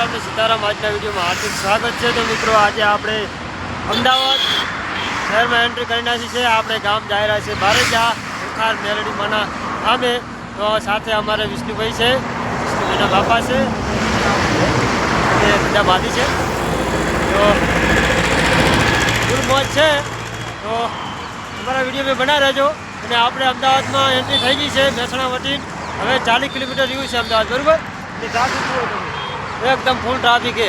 રામ ને સીતારામ આજના વિડીયોમાં હાર્દિક સ્વાગત છે. તો મિત્રો, આજે આપણે અમદાવાદ શહેરમાં એન્ટ્રી કરી નાખી છે. આપણે ગામ જાહેરા છે બારેજા સુખાર મેલડી માના ગામે. તો સાથે અમારે વિષ્ણુભાઈ છે. વિષ્ણુભાઈના બાપા છે. અને બીજા માદી છે. તો ગુરુમોજ છે. તો અમારા વીડિયો મેં બના રહેજો. અને આપણે અમદાવાદમાં એન્ટ્રી થઈ ગઈ છે. મહેસાણા વતી. હવે ચાલીસ કિલોમીટર જેવું છે અમદાવાદ, બરોબર? એટલે તમે એકદમ ફૂલ ટ્રાફિક છે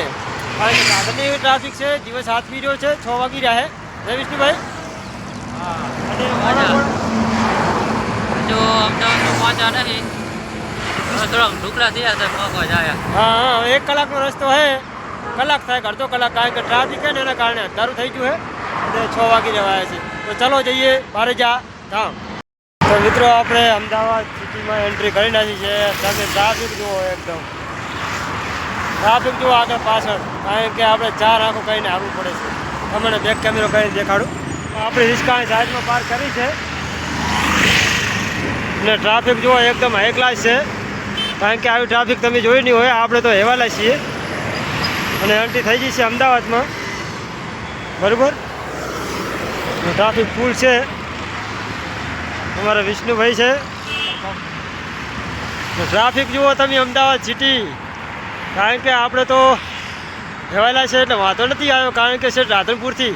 કારણ કે સાધનની એવી ટ્રાફિક છે દિવસ હાથ રહ્યો છે છ વાગી રહ્યા છે હે વિષ્ણુભાઈ જો અમદાવાદમાં પહોંચ્યા નથી થોડાક ઢુકડા થયા છે પગવા જાય હા હા એક કલાકનો રસ્તો છે કલાક થાય અડધો કલાક કારણ કે ટ્રાફિક છે ને એના કારણે અંધારું થઈ ગયું છે અને છ વાગી જવાયા છે. તો ચલો જઈએ બારે જા ધામ. તો મિત્રો આપણે અમદાવાદ સિટીમાં એન્ટ્રી કરી નાખી છે. તમે ટ્રાફિક જુઓ એકદમ. ટ્રાફિક જુઓ આગળ પાછળ? કારણ કે આપણે ચાર આંખો કરીને આવવું પડે છે. તમને બેક કેમેરો કરીને દેખાડું. આપણે રિસ્કાની સાઈડમાં પાર કરી છે. ને ટ્રાફિક જુઓ એકદમ હાઈ ક્લાસ છે. કારણ કે આવી ટ્રાફિક તમે જોઈ નહીં હોય, આપણે તો હેવાલા છીએ. અને એન્ટ્રી થઈ ગઈ અમદાવાદમાં. બરાબર? ટ્રાફિક ફૂલ છે. અમારા વિષ્ણુભાઈ છે. ટ્રાફિક જુઓ તમે અમદાવાદ સિટી કારણ કે આપણે તો હેવાયેલા છે એટલે વાંધો નથી આવ્યો, કારણ કે છે રાધનપુરથી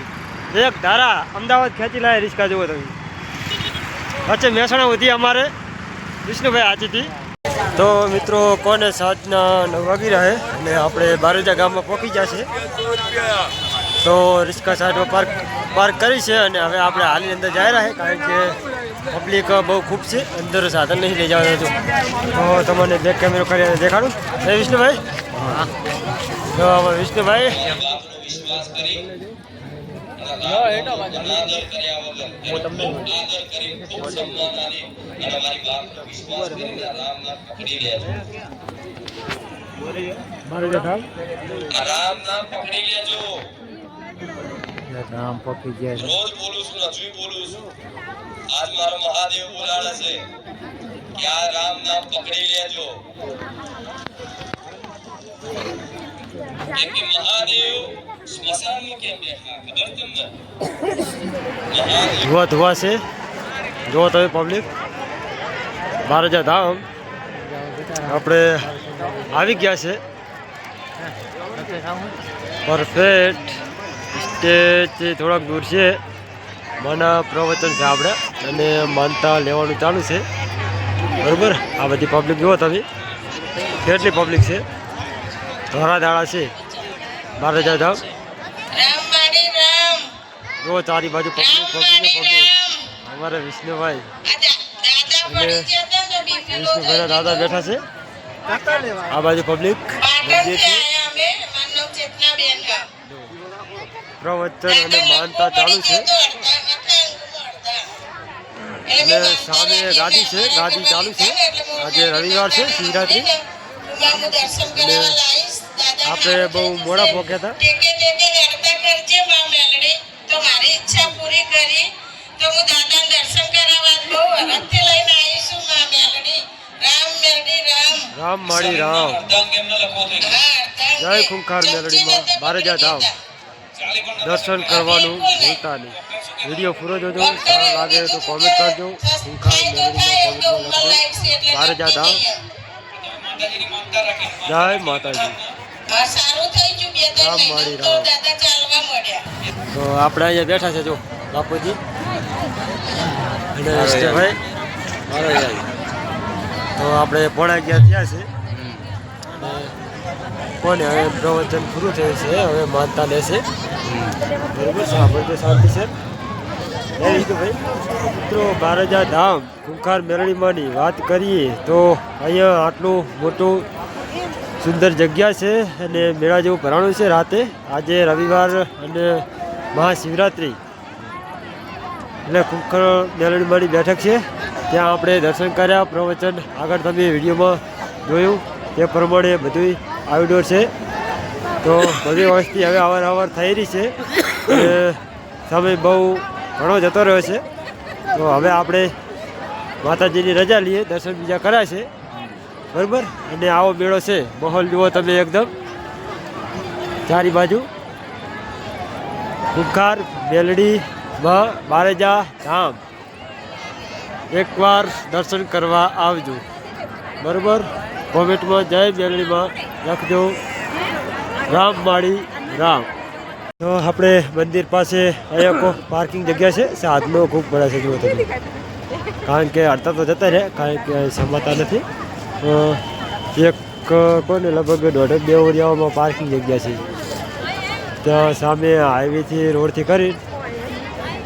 એક ધારા અમદાવાદ ખેંચી લાવે રિક્ષા જુઓ તમે. વચ્ચે મહેસાણા સુધી અમારે વિષ્ણુભાઈ આજીથી તો મિત્રો, કોને સાંજના નવ વાગી રહે અને આપણે બારેજા ગામમાં પહોંચી જશે. તો રિક્ષા સાઈડમાં પાર્ક પાર્ક કરી છે અને હવે આપણે હાલની અંદર જાય રહ્યા કારણ કે પબ્લિક બહુ ખૂબ છે, અંદર સાધન નહીં લઈ જવાનું હતું. તો તમને બેક કેમેરો કરીને દેખાડું. એ વિષ્ણુભાઈ? તો હવે વિષ્ણુભાઈ. નામ? પકડી ગયા છે. રોજ બોલું છું હજુ બોલું છું. આજ મારો મહાદેવ બોલાવે છે. કે આ રામ નામ પકડી લેજો. સ્મશાનમાં કેમ બેઠા ખબર તમને ધુઆ ધુઆ છે. જુઓ તમે પબ્લિક બારેજા ધામ. આપણે આવી ગયા છે. પરફેક્ટ સ્ટેજ થોડાક દૂર છે. મને પ્રવચન છે આપણે. અને માનતા લેવાનું ચાલુ છે. બરાબર? આ બધી પબ્લિક જુઓ તમે. કેટલી પબ્લિક છે? ધોરા દાડા છે. બારેજા ધામ. જો ચારી બાજુ પબ્લિક પબ્લિક પબ્લિક અમારે વિષ્ણુભાઈ. આ દા- દાદા પડી ગયા હતા ને બીપી લો વિષ્ણુભાઈના દાદા બેઠા છે. આ બાજુ પબ્લિક. પાટણથી આયા અમે માનવ ચેતના બેન ગામ પ્રવચન અને માનતા ચાલુ છે. અને સામે ગાદી છે ગાદી ચાલુ છે. આજે રવિવાર છે શિવરાત્રી. અને આપણે બહુ મોડા પહોંચ્યા હતા ટેકે ટેકે હેડતા કરજે માં મેલડી તો મારી ઈચ્છા પૂરી કરી તો હું દાદાને દર્શન કરાવવા બહુ હરખથી લઈને આવી છું માં મેલડી રામ મેલડી રામ રામ માળી રામ અર્ધાંગ કેમ ન લખો તો હા, અર્ધાંગ જય ખૂંખાર મેલડીમાં બારેજા ધામ દર્શન કરવાનું ભૂલતા નહીં વીડિયો પૂરો જોજો સારો લાગે તો કોમેન્ટ કરજો ખૂંખાર મેલડીમાં કોમેન્ટમાં લખજો બારેજા ધામ માતાજીની માનતા રાખી જય માતાજી રામ તો રામ. દાદા ચાલવા મળ્યા. તો આપણે અહીંયા બેઠા છે જો બાપુજી. અને તો આપણે પોણા ગયા થયા છે. અને કોને હવે પ્રવચન પૂરું થયું છે હવે માનતા લેશે બરોબર છે. આપણે શાંતિ છે મિત્રો બારજા ધામ કુંખાર મેરણીમાંની વાત કરીએ તો અહીંયા આટલું મોટું સુંદર જગ્યા છે અને મેળા જેવું ભરાણું છે રાતે. આજે રવિવાર અને મહાશિવરાત્રિ. એટલે કુંકર મેલડીમાંની બેઠક છે. ત્યાં આપણે દર્શન કર્યા, પ્રવચન આગળ તમે વિડીયોમાં જોયું. તે પ્રમાણે બધું આઉટડોર છે. તો બધી વસ્તી હવે અવારનવાર થઈ રહી છે. સમય બહુ ઘણો જતો રહ્યો છે. તો હવે આપણે માતાજીની રજા લઈએ, દર્શન બીજા કર્યા છે બરાબર? અને આવો મેળો છે. માહોલ જુઓ તમે એકદમ. ચારી બાજુ. કુખાર બેલડી બારેજા, ધામ. એકવાર દર્શન કરવા આવજો. બરાબર? કોમેન્ટમાં જય બેલડીમાં લખજો. રામ માળી, રામ. તો આપણે મંદિર પાસે અહીંયા પાર્કિંગ જગ્યા છે? સાધનો ખૂબ મળે છે, જુઓ તમે. કારણ કે અડતા તો જતા રહે કારણ કે સમાતા નથી. એક કોને લગભગ દોઢ બે ઓરિયાઓમાં પાર્કિંગ જગ્યા છે. ત્યાં સામે હાઈવેથી રોડથી કરી,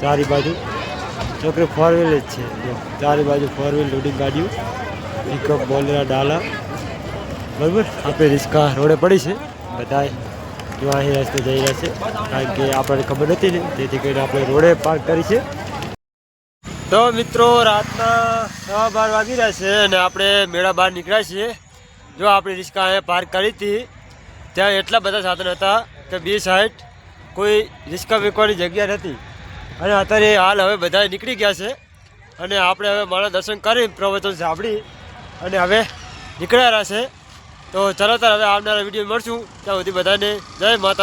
ચારી બાજુ છોકરી ફોર વ્હીલ જ છે. ચારી બાજુ ફોર વ્હીલ લોડિંગ ગાડીઓ પિકઅપ બોલેરા, ડાલા, બરાબર? આપણે રિસ્કા રોડે પડી છે. બધાય જો અહીં રસ્તે જઈ રહ્યા છે. કારણ કે આપણને ખબર નથી ને, તેથી કરીને આપણે રોડે પાર્ક કરી છે. તો મિત્રો, રાતના સવા બાર વાગી રહ્યા છે અને આપણે મેળા બહાર નીકળ્યા છીએ. જો આપણી રિસ્કા અહીંયા પાર્ક કરી હતી, ત્યાં એટલા બધા સાધન હતા કે બે સાઈડ કોઈ રિસ્કા મૂકવાની જગ્યા નથી અને અત્યારે હાલ હવે બધા નીકળી ગયા છે. અને આપણે હવે મારા દર્શન કરી પ્રવચન સાંભળી અને હવે નીકળ્યા છે. તો ચલો તાર હવે આવનારા વીડિયો મળશું. ત્યાં સુધી બધાને જય માતા